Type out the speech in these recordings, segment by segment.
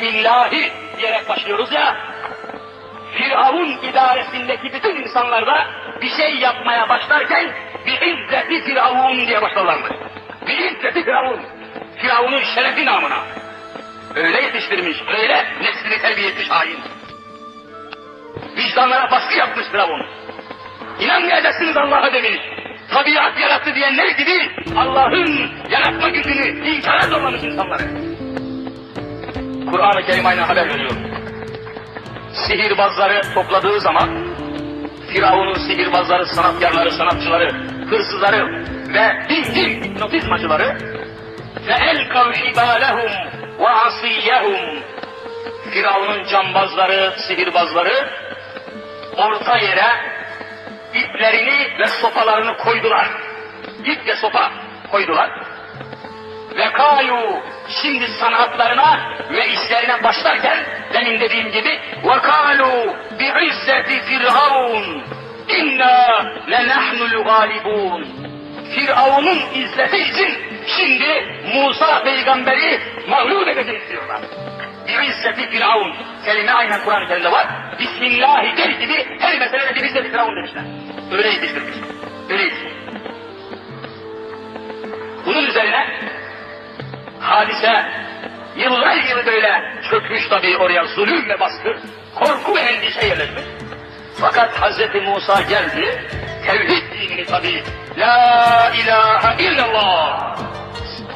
Bismillahi diyerek başlıyoruz ya. Firavun idaresindeki bütün insanlar da bir şey yapmaya başlarken bir izzeti Firavun diye başlarlarmış. Bir izzeti Firavun. Firavun'un şerefi namına. Öyle yetiştirmiş, öyle neslini terbiye etmiş hain. Vicdanlara baskı yapmış Firavun. İnanmayacaksınız Allah'a demiş. Tabiat yarattı diyenler gibi Allah'ın yaratma gücünü inkara zorlamış insanları. Kur'an-ı Kerim aynı haber veriyor. Sihirbazları topladığı zaman Firavun'un sihirbazları, sanatkarları, sanatçıları, hırsızları ve bin bin hipnotizmacıları kavşibalehum ve asiyehum Firavun'un cambazları, sihirbazları orta yere iplerini ve sopalarını koydular. İp ve sopa koydular. Ve şimdi sanatlarına ve işlerine başlarken benim dediğim gibi ve kalu bi izzeti firavun inna lenahnul galibun Firavun'un izzeti için şimdi Musa peygamberi mağlup edeceğiz diyorlar. Bir izzeti firavun. Kelime aynen Kur'an-ı Kerim'de var. Bismillahi der gibi her meselede bir izzeti firavun demişler. Öyle yetiştirmiş. Öyle yetiştirmiş. Bunun üzerine hadise yıllar yılı böyle çökmüş tabii oraya zulüm ve baskı, korku ve endişe yerleşmiş. Fakat Hz. Musa geldi, tevhid dinini tabii, La ilahe illallah,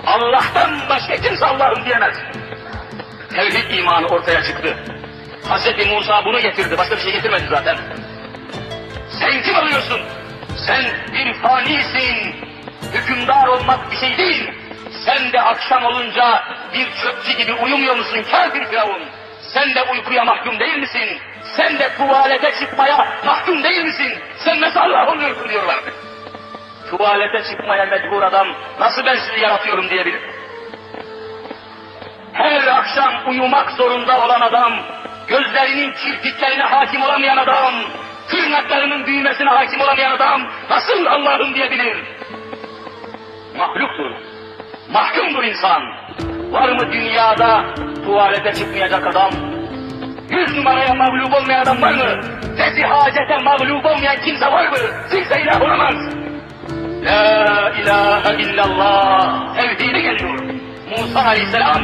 Allah'tan başka kimse Allah'ım diyemez. Tevhid imanı ortaya çıktı. Hz. Musa bunu getirdi, başka bir şey getirmedi zaten. Sen kim oluyorsun? Sen bir fanisin, hükümdar olmak bir şey değil. Sen de akşam olunca bir çöpçü gibi uyumuyor musun kafir firavun? Sen de uykuya mahkum değil misin? Sen de tuvalete çıkmaya mahkum değil misin? Sen nasıl Allah oluyorsun diyorlardı. Tuvalete çıkmaya mecbur adam nasıl ben sizi yaratıyorum diyebilir. Her akşam uyumak zorunda olan adam, gözlerinin kirpiklerine hakim olamayan adam, tırnaklarının büyümesine hakim olamayan adam nasıl Allah'ım diyebilir? Mahluktur. Mahkumdur insan. Var mı dünyada tuvalete çıkmayacak adam? Yüz numaraya mağlup olmayan adam var mı? Fezi hacete mağlup olmayan kimse var mı? Kimse ilah olamaz. La ilahe illallah tevhidi geliyor. Musa aleyhisselam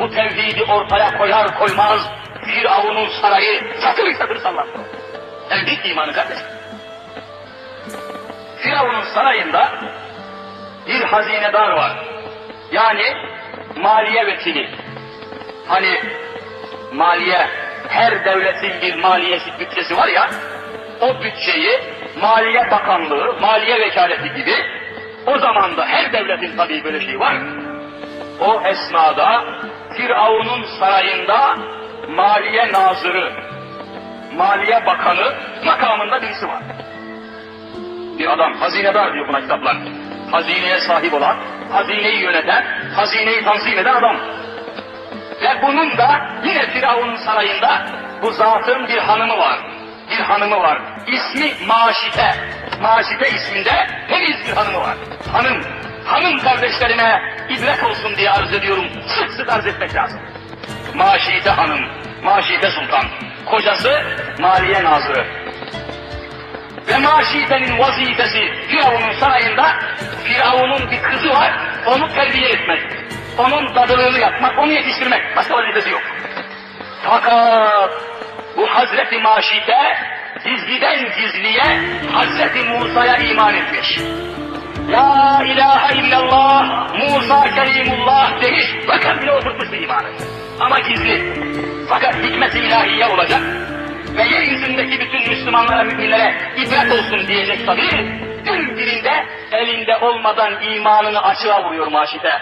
bu tevhidi ortaya koyar koymaz Firavun'un sarayı çatır çatır sallandı. Tevhid imanı kardeşim. Firavun'un sarayında bir hazinedar var. Yani maliye vekili. Hani maliye, her devletin bir maliyesi bütçesi var ya, o bütçeyi Maliye Bakanlığı, Maliye Vekaleti gibi o zaman da her devletin tabii böyle şey var. O esnada Firavun'un sarayında Maliye Nazırı, Maliye Bakanı makamında birisi var. Bir adam, hazinedar diyor buna kitaplar. Hazineye sahip olan, hazineyi yöneten, hazineyi tanzim eden adam. Ve bunun da yine Firavun'un sarayında bu zatın bir hanımı var. Bir hanımı var. İsmi Maşite. Maşite isminde temiz bir hanımı var. Hanım. Hanım kardeşlerime ibret olsun diye arz ediyorum. Sık sık arz etmek lazım. Maşite hanım. Maşite sultan. Kocası Maliye Nazırı. Ve Maşite'nin vazifesi Firavun'un sarayında Firavun'un bir kızı var. Onu terbiye etmek. Onun dadılığını yapmak, onu yetiştirmek. Başka vazifesi yok. Fakat bu Hazreti Maşite gizliden gizliye Hazreti Musa'ya iman etmiş. La ilahe illallah Musa Kerimullah demiş ve kalbine oturtmuş bir imanı. Ama gizli. Fakat hikmet-i ilahiye olacak ve yeryüzündeki bütün Müslümanlara, müminlere ibret olsun diyecek tabii. Dün birinde elinde olmadan imanını açığa vuruyor maşite.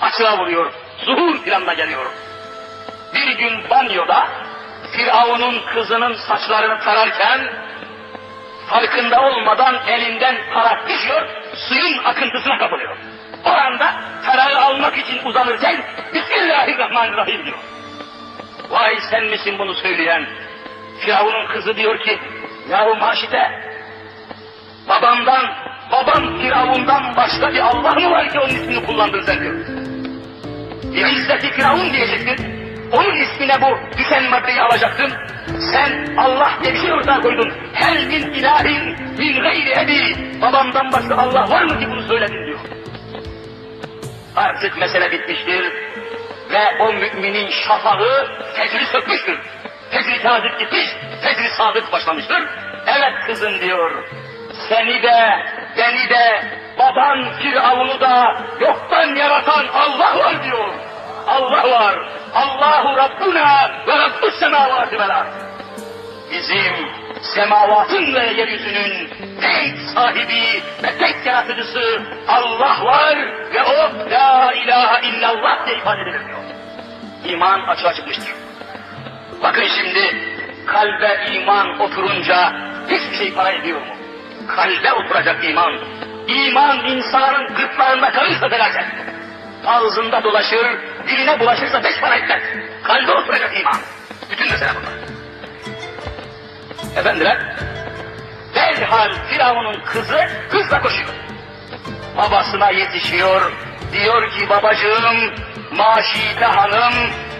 Açığa vuruyor. Zuhur planına geliyor. Bir gün banyoda Firavun'un kızının saçlarını tararken farkında olmadan elinden tarak düşüyor, suyun akıntısına kapılıyor. O anda tarağı almak için uzanırken Bismillahirrahmanirrahim diyor. Vay sen misin bunu söyleyen? Firavun'un kızı diyor ki, yahu Maşite, babamdan, babam Firavun'dan başka bir Allah mı var ki onun ismini kullandın sen diyor. Bir izzeti Firavun diyecektir. Onun ismine bu düşen maddeyi alacaktın. Sen Allah diye bir şey ortaya koydun. Hel min ilahin min gayri ebi. Babamdan başka Allah var mı ki bunu söyledin diyor. Artık mesele bitmiştir. Ve o müminin şafağı fecri sökmüştür. Fecri kazip gitmiş, fecri sadık başlamıştır. Evet kızım diyor, seni de, beni de, baban Firavun'u da yoktan yaratan Allah var diyor. Allah var. Allahu Rabbuna ve Rabbus semavati vel. Bizim semavatın ve yeryüzünün tek sahibi ve tek yaratıcısı Allah var ve o la ilahe illallah diye ifade edilir diyor. İman açığa çıkmıştır. Bakın şimdi kalbe iman oturunca hiçbir şey para ediyor mu? Kalbe oturacak iman. İman insanın gırtlağında kalırsa felaket. Ağzında dolaşır, diline bulaşırsa beş para etmez. Kalbe oturacak iman. Bütün mesele bunlar. Efendiler, derhal Firavun'un kızı hızla koşuyor. Babasına yetişiyor, diyor ki babacığım, Maşide Hanım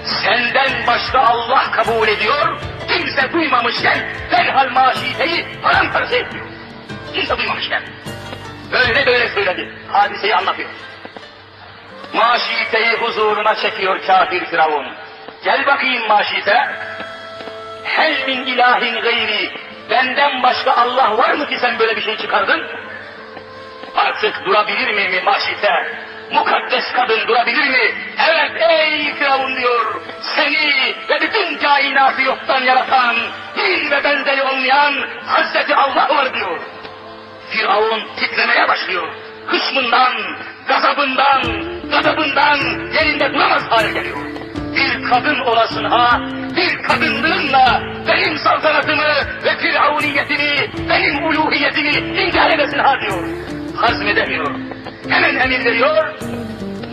senden başka Allah kabul ediyor, kimse duymamışken derhal Maşide'yi paramparça ediyor. Kimse duymamışken. Böyle böyle söyledi, hadiseyi anlatıyor. Maşite'yi huzuruna çekiyor kafir Firavun. Gel bakayım Maşite, Hel min ilahin gayri. Benden başka Allah var mı ki sen böyle bir şey çıkardın? Artık durabilir mi mi maşite? Mukaddes kadın durabilir mi? Evet ey Firavun diyor. Seni ve bütün kainatı yoktan yaratan, bir ve benzeri olmayan Hazreti Allah var diyor. Firavun titremeye başlıyor. Hışmından, gazabından, gadabından yerinde duramaz hale geliyor. Bir kadın olasın ha, bir kadınlığınla benim saltanatımı ve firavuniyetimi, benim uluhiyetimi inkar edesin ha diyor. Hazmedemiyor. Hemen emir veriyor.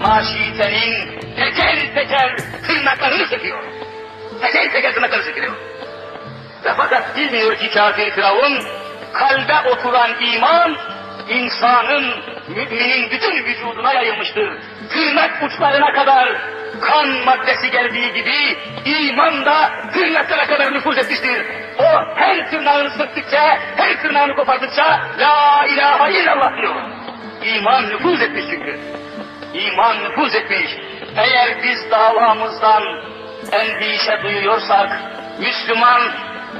Maşitenin teker teker tırnaklarını sıkıyor. Teker teker tırnaklarını sıkıyor. Ve fakat bilmiyor ki kafir firavun, kalbe oturan iman, insanın, müminin bütün vücuduna yayılmıştır. Tırnak uçlarına kadar kan maddesi geldiği gibi iman da tırnaklara kadar nüfuz etmiştir. O her tırnağını sıktıkça, her tırnağını kopardıkça La ilahe illallah diyor. İman nüfuz etmiş çünkü. İman nüfuz etmiş. Eğer biz davamızdan endişe duyuyorsak, Müslüman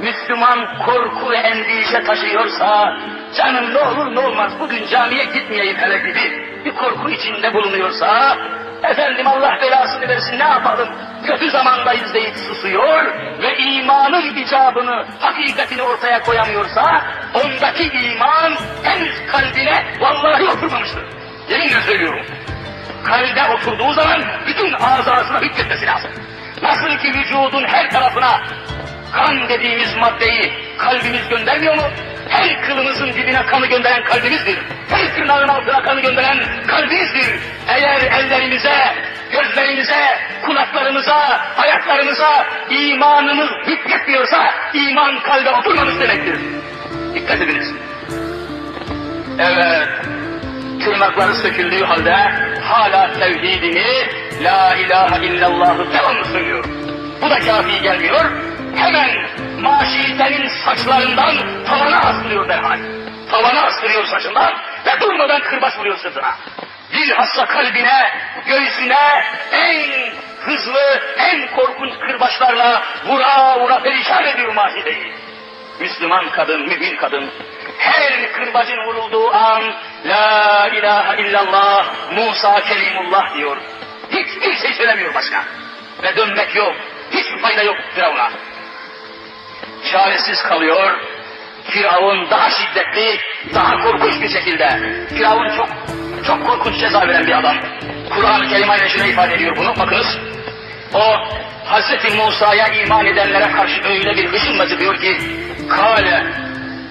Müslüman korku ve endişe taşıyorsa, canım ne olur ne olmaz bugün camiye gitmeyeyim hele gibi bir korku içinde bulunuyorsa, efendim Allah belasını versin ne yapalım, kötü zamandayız deyip susuyor ve imanın icabını, hakikatini ortaya koyamıyorsa, ondaki iman henüz kalbine vallahi oturmamıştır. Yeminle söylüyorum. Kalbe oturduğu zaman bütün azasına hükmetmesi lazım. Nasıl ki vücudun her tarafına kan dediğimiz maddeyi kalbimiz göndermiyor mu? Her kılımızın dibine kanı gönderen kalbimizdir. Her tırnağın altına kanı gönderen kalbimizdir. Eğer ellerimize, gözlerimize, kulaklarımıza, ayaklarımıza imanımız hükmetmiyorsa iman kalbe oturmamış demektir. Dikkat ediniz. Evet, tırnakları söküldüğü halde hala tevhidini, la ilahe illallahı devamlı söylüyor. Bu da kafi gelmiyor. Hemen maşitenin saçlarından tavana asılıyor derhal. Tavana asılıyor saçından ve durmadan kırbaç vuruyor sırtına. Bilhassa kalbine, göğsüne en hızlı, en korkunç kırbaçlarla vura vura perişan ediyor maşiteyi. Müslüman kadın, mümin kadın, her kırbacın vurulduğu an La ilahe illallah Musa Kelimullah diyor. Hiçbir şey söylemiyor başka. Ve dönmek yok. Hiçbir fayda yok Firavun'a. Çaresiz kalıyor. Firavun daha şiddetli, daha korkunç bir şekilde. Firavun çok çok korkunç ceza veren bir adam. Kur'an-ı Kerim aynen şöyle ifade ediyor bunu. Bakınız. O Hz. Musa'ya iman edenlere karşı öyle bir hışımla çıkıyor ki Kale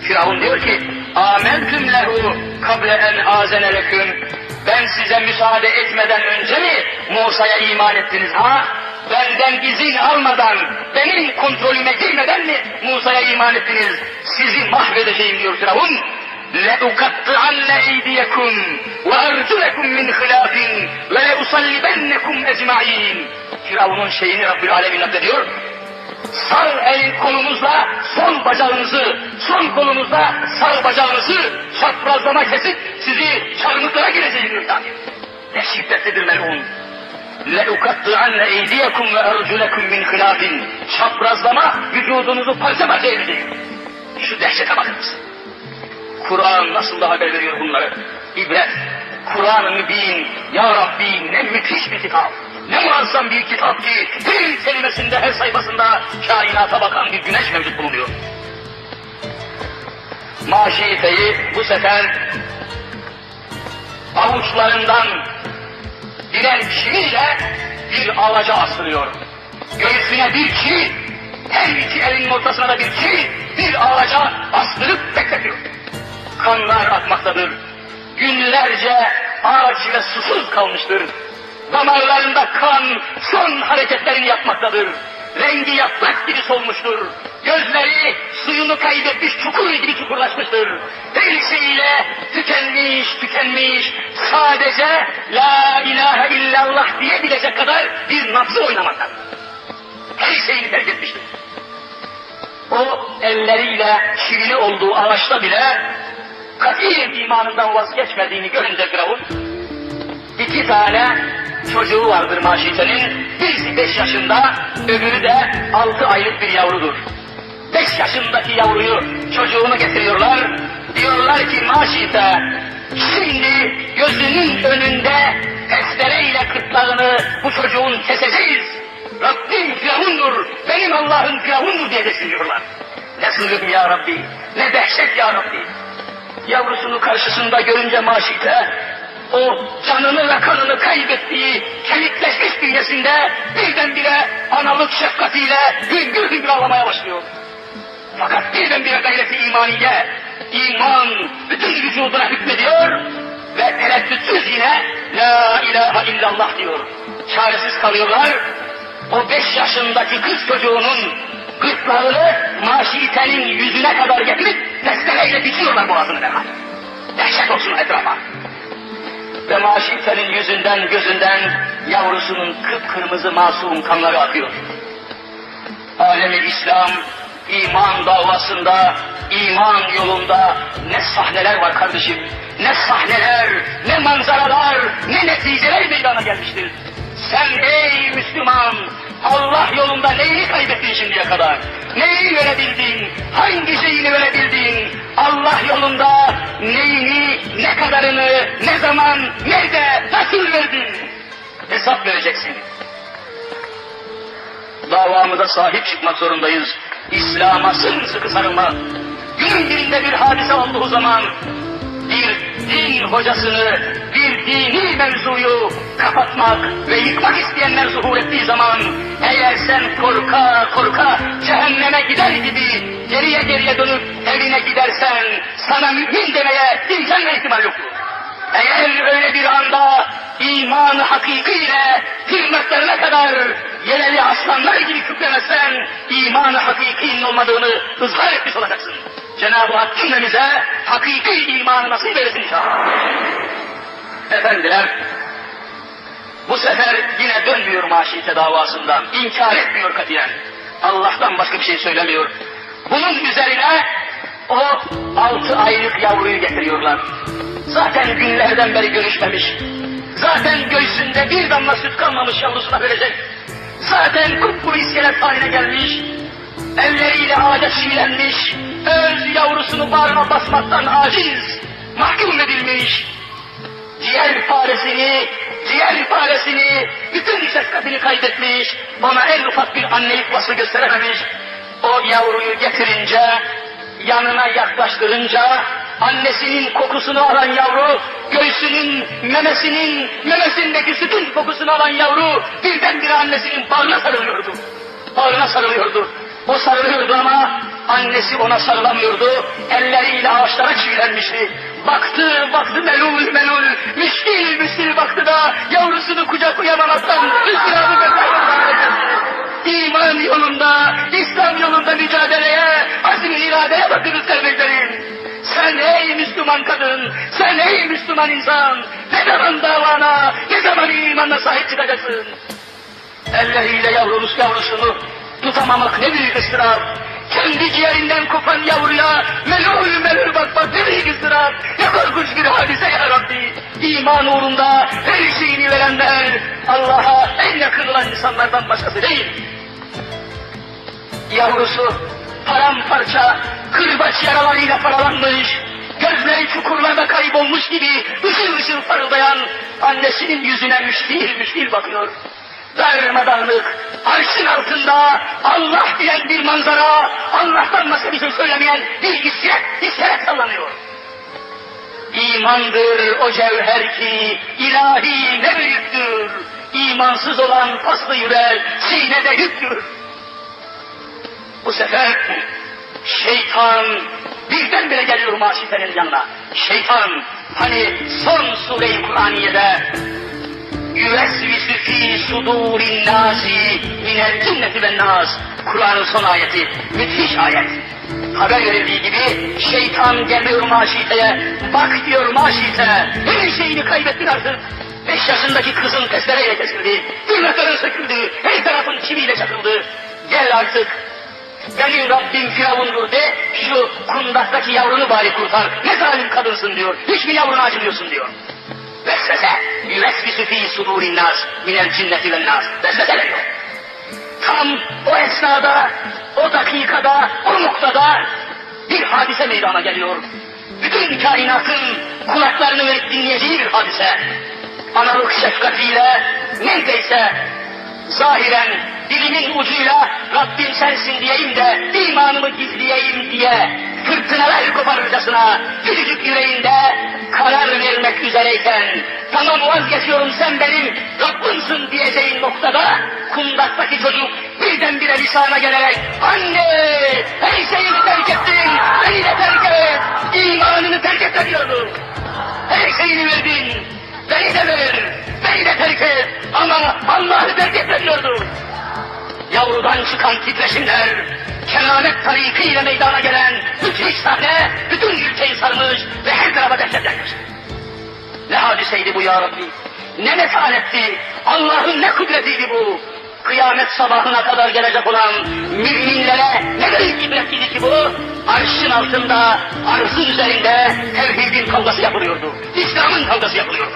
Firavun diyor ki Amentüm lehu kable en azene leküm Ben size müsaade etmeden önce mi Musa'ya iman ettiniz ha? Benden izin almadan, benim kontrolüme girmeden mi Musa'ya iman ettiniz? Sizi mahvedeceğim diyor Firavun. لَاُقَطِّعَنَّ اَيْدِيَكُمْ وَاَرْجُلَكُمْ مِنْ خِلَافٍ وَلَاُصَلِّبَنَّكُمْ اَجْمَعِينَ Firavun'un şeyini Rabbül Alemin naklediyor. Sağ elin kolunuzla sol bacağınızı, sol kolunuzla sağ bacağınızı çaprazlama kesip sizi çarmıklara gireceğim diyor yani. Ne şiddetlidir melun. لَاُقَطِّعَنَّ اَيْدِيَكُمْ وَاَرْجُلَكُمْ مِنْ خِلَافٍ Çaprazlama vücudunuzu parça parça edeceğim. Şu dehşete bakınız. Kur'an nasıl da haber veriyor bunları? İbret. Kur'an-ı Mübin, Ya Rabbi ne müthiş bir kitap. Ne muazzam bir kitap ki her kelimesinde, her sayfasında kainata bakan bir güneş mevcut bulunuyor. Maşifeyi bu sefer avuçlarından birer çiviyle bir ağaca asılıyor. Göğsüne bir çivi, her iki elinin ortasına da bir çivi, bir ağaca astırıp bekletiyor. Kanlar akmaktadır. Günlerce ağaç ve susuz kalmıştır. Damarlarında kan son hareketlerini yapmaktadır. Rengi yaprak gibi solmuştur. Gözleri suyunu kaybetmiş çukur gibi çukurlaşmıştır. Her tükenmiş, tükenmiş. Sadece La ilahe illallah diyebilecek kadar bir nabzı oynamaktadır. Her şeyini terk etmiştir. O elleriyle çivili olduğu ağaçta bile katiyen imanından vazgeçmediğini görünce Firavun, iki tane çocuğu vardır Maşite'nin, birisi beş yaşında, öbürü de altı aylık bir yavrudur. Beş yaşındaki yavruyu, çocuğunu getiriyorlar, diyorlar ki Maşite, şimdi gözünün önünde testereyle kırtlağını bu çocuğun keseceğiz. Rabbim Firavundur, benim Allah'ım Firavundur diyeceksin diyorlar. Ne zulüm ya Rabbi, ne dehşet ya Rabbi. Yavrusunu karşısında görünce maşite, o canını ve kanını kaybettiği kemikleşmiş bünyesinde birdenbire analık şefkatiyle hüngür hüngür ağlamaya başlıyor. Fakat birdenbire gayreti imaniye, iman bütün vücuduna hükmediyor ve tereddütsüz yine La ilahe illallah diyor. Çaresiz kalıyorlar. O beş yaşındaki kız çocuğunun gırtlağını maşitenin yüzüne kadar getirip testereyle biçiyorlar boğazını derhal. Dehşet olsun etrafa. Ve maşitenin yüzünden gözünden yavrusunun kıpkırmızı masum kanları akıyor. Alemi İslam iman davasında, iman yolunda ne sahneler var kardeşim. Ne sahneler, ne manzaralar, ne neticeler meydana gelmiştir. Sen ey Müslüman, Allah yolunda neyini kaybettin şimdiye kadar? Neyi verebildin? Hangi şeyini verebildin? Allah yolunda neyini, ne kadarını, ne zaman, nerede, nasıl verdin? Hesap vereceksin. Davamıza sahip çıkmak zorundayız. İslam'a sımsıkı sarılmak. Günün birinde bir hadise olduğu zaman bir din hocasını, bir dini mevzuyu kapatmak ve yıkmak isteyenler zuhur ettiği zaman eğer sen korka korka cehenneme gider gibi geriye geriye dönüp evine gidersen sana mümin demeye imkan ihtimal yoktur. Eğer öyle bir anda imanı hakikiyle himmetlerine kadar yereli aslanlar gibi kükremezsen imanı hakikinin olmadığını ızhar etmiş olacaksın. Cenab-ı Hak cümlemize hakiki imanı nasip eylesin inşallah. Efendiler, bu sefer yine dönmüyor maşite davasından, inkar etmiyor katiyen. Allah'tan başka bir şey söylemiyor. Bunun üzerine o altı aylık yavruyu getiriyorlar. Zaten günlerden beri görüşmemiş. Zaten göğsünde bir damla süt kalmamış yavrusuna verecek. Zaten kupkuru iskelet haline gelmiş. Elleriyle ağaca çivilenmiş. Öz yavrusunu bağrına basmaktan aciz. Mahkum edilmiş. Ciğer paresini, ciğer paresini, bütün şefkatini kaybetmiş. Ona en ufak bir annelik vasfı gösterememiş. O yavruyu getirince, yanına yaklaştırınca, annesinin kokusunu alan yavru, göğsünün, memesinin, memesindeki sütün kokusunu alan yavru, birdenbire annesinin bağrına sarılıyordu. Bağrına sarılıyordu. O sarılıyordu ama annesi ona sarılamıyordu. Elleriyle ağaçlara çivilenmişti. Baktı, baktı melul melul, müşkil müşkil baktı da yavrusunu kucaklayamaktan gösterdi. İman yolunda, İslam yolunda mücadeleye, azim iradeye bakınız kardeşlerim. Sen ey Müslüman kadın, sen ey Müslüman insan, ne zaman davana, ne zaman imanla sahip çıkacaksın? Elleriyle yavrunuz yavrusunu tutamamak ne büyük ıstırap. Kendi ciğerinden kopan yavruya melul melul bakmak ne büyük ıstırap. Ne korkunç bir hadise ya Rabbi. Uğrunda her şeyini verenler Allah'a en yakın olan insanlardan başkası değil. Yavrusu paramparça kırbaç yaralarıyla paralanmış, gözleri çukurlarda kaybolmuş gibi ışıl ışıl parıldayan annesinin yüzüne müşkil müşkil bakıyor. Darmadağınık, arşın altında Allah diyen bir manzara, Allah'tan başka bir şey söylemeyen bir iskelet, iskelet sallanıyor. İmandır o cevher ki ilahi ne büyüktür. İmansız olan paslı yürek sinede yüktür. Bu sefer şeytan birdenbire geliyor maşifenin yanına. Şeytan hani son sure-i Kur'aniye'de yüvesvisu fi sudurin nasi minel cinneti ve nas Kur'an'ın son ayeti. Müthiş ayet. Haber verildiği gibi şeytan geliyor maşiteye. Bak diyor maşite. Her şeyini kaybettin artık. Beş yaşındaki kızın testereyle kesildi. Tırnakların söküldü. Her tarafın çiviyle çakıldı. Gel artık. Benim Rabbim Firavundur de şu kundaktaki yavrunu bari kurtar. Ne zalim kadınsın diyor. Hiç mi yavruna acımıyorsun diyor vesvese yüvesvisu fi sudurin nas minel cinneti vel nas vesvese veriyor. Tam o esnada, o dakikada, o noktada bir hadise meydana geliyor. Bütün kainatın kulaklarını verip dinleyeceği bir hadise. Analık şefkatiyle neredeyse zahiren dilimin ucuyla Rabbim sensin diyeyim de imanımı gizleyeyim diye fırtınalar koparırcasına küçücük yüreğinde karar vermek üzereyken tamam vazgeçiyorum sen benim Rabbimsin diyeceğin noktada kundaktaki çocuk birdenbire lisana gelerek anne her şeyini terk ettin beni de terk et imanını terk et diyordu. Her şeyini verdin beni de ver beni de terk et ama Allah'ı terk etme diyordu. Yavrudan çıkan titreşimler, kenamet tarikiyle meydana gelen müthiş sahne bütün ülkeyi sarmış ve her tarafa dehşetlenmiş. Ne hadiseydi bu ya Rabbi? Ne metanetti? Allah'ın ne kudretiydi bu? Kıyamet sabahına kadar gelecek olan müminlere ne büyük ibretliydi ki bu? Arşın altında, arzın üzerinde tevhidin kavgası yapılıyordu. İslam'ın kavgası yapılıyordu.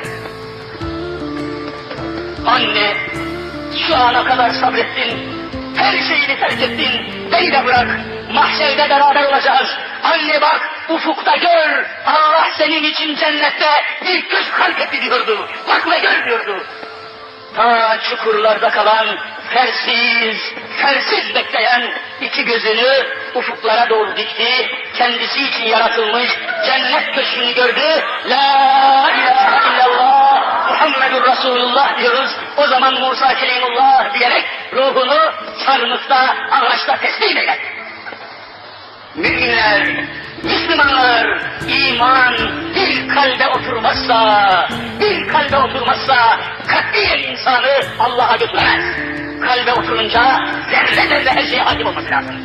Anne, şu ana kadar sabrettin, her şeyini terk ettin, beni de bırak, mahşerde beraber olacağız. Anne bak, ufukta gör, Allah senin için cennette bir göz halk etti diyordu. Bak ve gör diyordu. Ta çukurlarda kalan, fersiz, fersiz bekleyen iki gözünü ufuklara doğru dikti. Kendisi için yaratılmış cennet köşkünü gördü. La ilahe illallah Muhammedur Resulullah diyoruz. O zaman Musa Kelimullah diyerek ruhunu çarmıhta, ağaçta teslim eyledi. Müminler, Müslümanlar, iman bir kalbe oturmazsa, bir kalbe oturmazsa katiyen insanı Allah'a götürmez. Kalbe oturunca zerre zerre her şeye hakim olması lazım.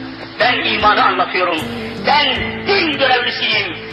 Ben imanı anlatıyorum. Ben din görevlisiyim.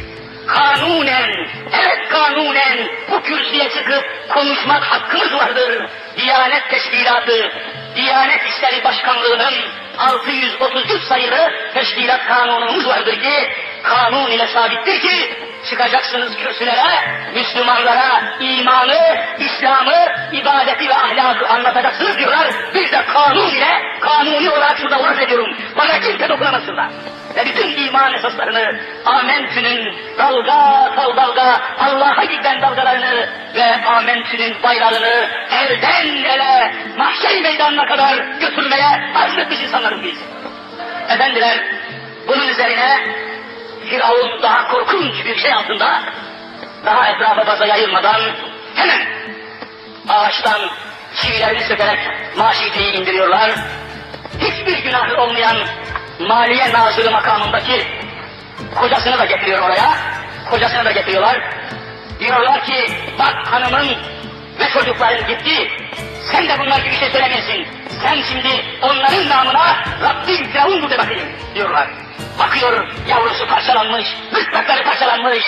Kanunen, evet kanunen bu kürsüye çıkıp konuşmak hakkımız vardır. Diyanet Teşkilatı, Diyanet İşleri Başkanlığı'nın 633 sayılı teşkilat kanunumuz vardır ki, kanun ile sabittir ki, çıkacaksınız kürsülere, Müslümanlara imanı, İslam'ı, ibadeti ve ahlakı anlatacaksınız diyorlar. Biz de kanun ile, kanuni olarak şurada vaaz ediyorum. Bana kimse dokunamasınlar. Ve bütün iman esaslarını, amentünün dalga tal dalga, Allah'a giden dalgalarını ve amentünün bayrağını elden ele, mahşer meydanına kadar götürmeye azmetmiş insanlarız biz. Efendiler, bunun üzerine Firavun daha korkunç bir şey altında, daha etrafa fazla yayılmadan hemen ağaçtan çivilerini sökerek maşiteyi indiriyorlar. Hiçbir günahı olmayan Maliye Nazırı makamındaki kocasını da getiriyor oraya. Kocasını da getiriyorlar. Diyorlar ki bak hanımın ve çocukların gitti. Sen de bunlar gibi şey söylemesin. Sen şimdi onların namına Rabbim Firavun'dur de bakayım diyorlar. Bakıyor yavrusu parçalanmış, gırtlakları parçalanmış.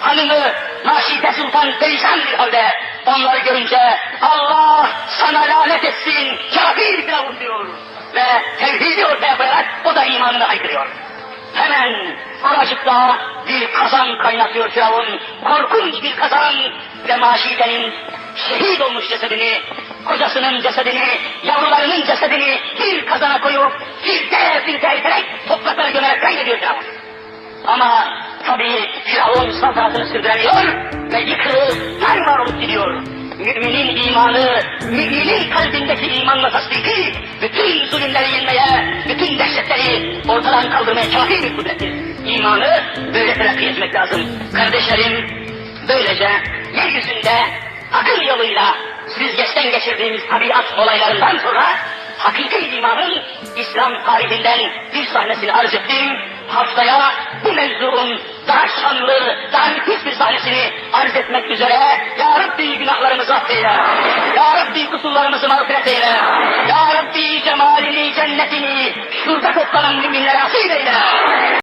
Hanımı Naşide Sultan perişan bir halde onları görünce Allah sana lanet etsin kafir firavun diyor. Ve tevhidi ortaya koyarak o da imanını aykırıyor. Hemen oracıkta bir kazan kaynatıyor Firavun. Korkunç bir kazan ve Maşide'nin şehit olmuş cesedini, kocasının cesedini, yavrularının cesedini bir kazana koyup bir de iterek topraklara gömerek kaybediyor Firavun. Ama tabii Firavun saltanatını sürdüremiyor ve yıkılıp darma olup gidiyor. Müminin imanı, müminin kalbindeki imanla tasdiki, bütün zulümleri yenmeye, bütün dehşetleri ortadan kaldırmaya kafi bir kudrettir. İmanı böyle terakki etmek lazım. Kardeşlerim, böylece yeryüzünde akıl yoluyla süzgeçten geçirdiğimiz tabiat olaylarından sonra hakiki imanın İslam tarihinden bir sahnesini arz ettim. Haftaya bu mevzuun daha şanlı, daha nefis bir sahnesini arz etmek üzere Ya Rabbi günahlarımızı affeyle. Ya Rabbi kusurlarımızı mağfiret eyle. Ya Rabbi cemalini, cennetini şurada toplanan müminlere